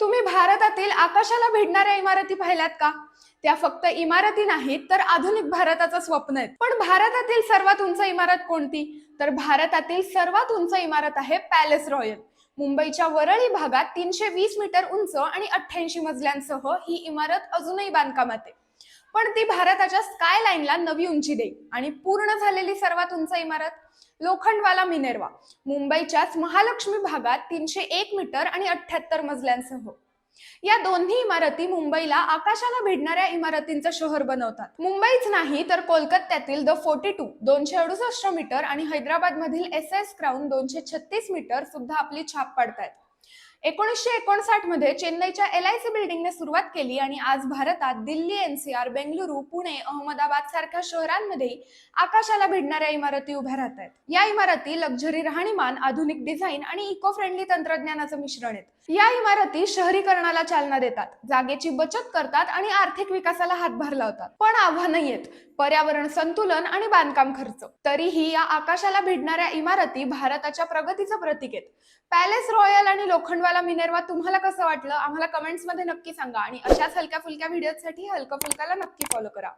तुम्ही भारतातील आकाशाला भिडणाऱ्या इमारती पाहिल्यात का? त्या फक्त इमारती नाहीत तर आधुनिक भारताचं स्वप्न आहे पण भारतातील सर्वात उंच इमारत कोणती? तर भारतातील सर्वात उंच इमारत आहे पॅलेस रॉयल. मुंबईच्या वरळी भागात तीनशे वीस मीटर उंच आणि अठ्ठ्याऐंशी मजल्यांसह ही इमारत अजूनही बांधकामात आहे. पण ती भारताच्या स्काय लाईनला नवी उंची देईल. आणि पूर्ण झालेली सर्वात उंच इमारत लोखंडवाला मिनेरवा मुंबईच्याच महालक्ष्मी भागात तीनशे एक मीटर आणि अठ्याहत्तर मजल्यांसह. या दोन्ही इमारती मुंबईला आकाशाला भिडणाऱ्या इमारतींचं शहर बनवतात. मुंबईच नाही तर कोलकात्यातील द फोर्टी टू दोनशे अडुसष्ट मीटर आणि हैदराबाद मधील एस एस क्राऊन दोनशे छत्तीस मीटर सुद्धा आपली छाप पाडतायत. एकोणीसशे एकोणसाठमध्ये चेन्नईच्या एल आय सी बिल्डिंगने सुरुवात केली आणि आज भारतात दिल्ली एनसीआर बेंगलुरू पुणे अहमदाबाद सारख्या शहरांमध्ये आकाशाला भिडणाऱ्या इमारती उभ्या राहत आहेत. या इमारती लक्झरी राहणीमान आधुनिक डिझाईन आणि इको फ्रेंडली तंत्रज्ञानाचं मिश्रण आहेत. या इमारती शहरीकरणाला चालना देतात जागेची बचत करतात आणि आर्थिक विकासाला हातभार लावतात. पण आव्हानही आहेत पर्यावरण संतुलन आणि बांधकाम खर्च. तरीही या आकाशाला भिडणाऱ्या इमारती भारताच्या प्रगतीचं प्रतीक आहेत. पॅलेस रॉयल आणि लोखंडवाला मिनेरवा तुम्हाला कसं वाटलं? आम्हाला कमेंट्समध्ये नक्की सांगा आणि अशाच हलक्या फुलक्या व्हिडिओसाठी हलकं फुलकाला नक्की फॉलो करा.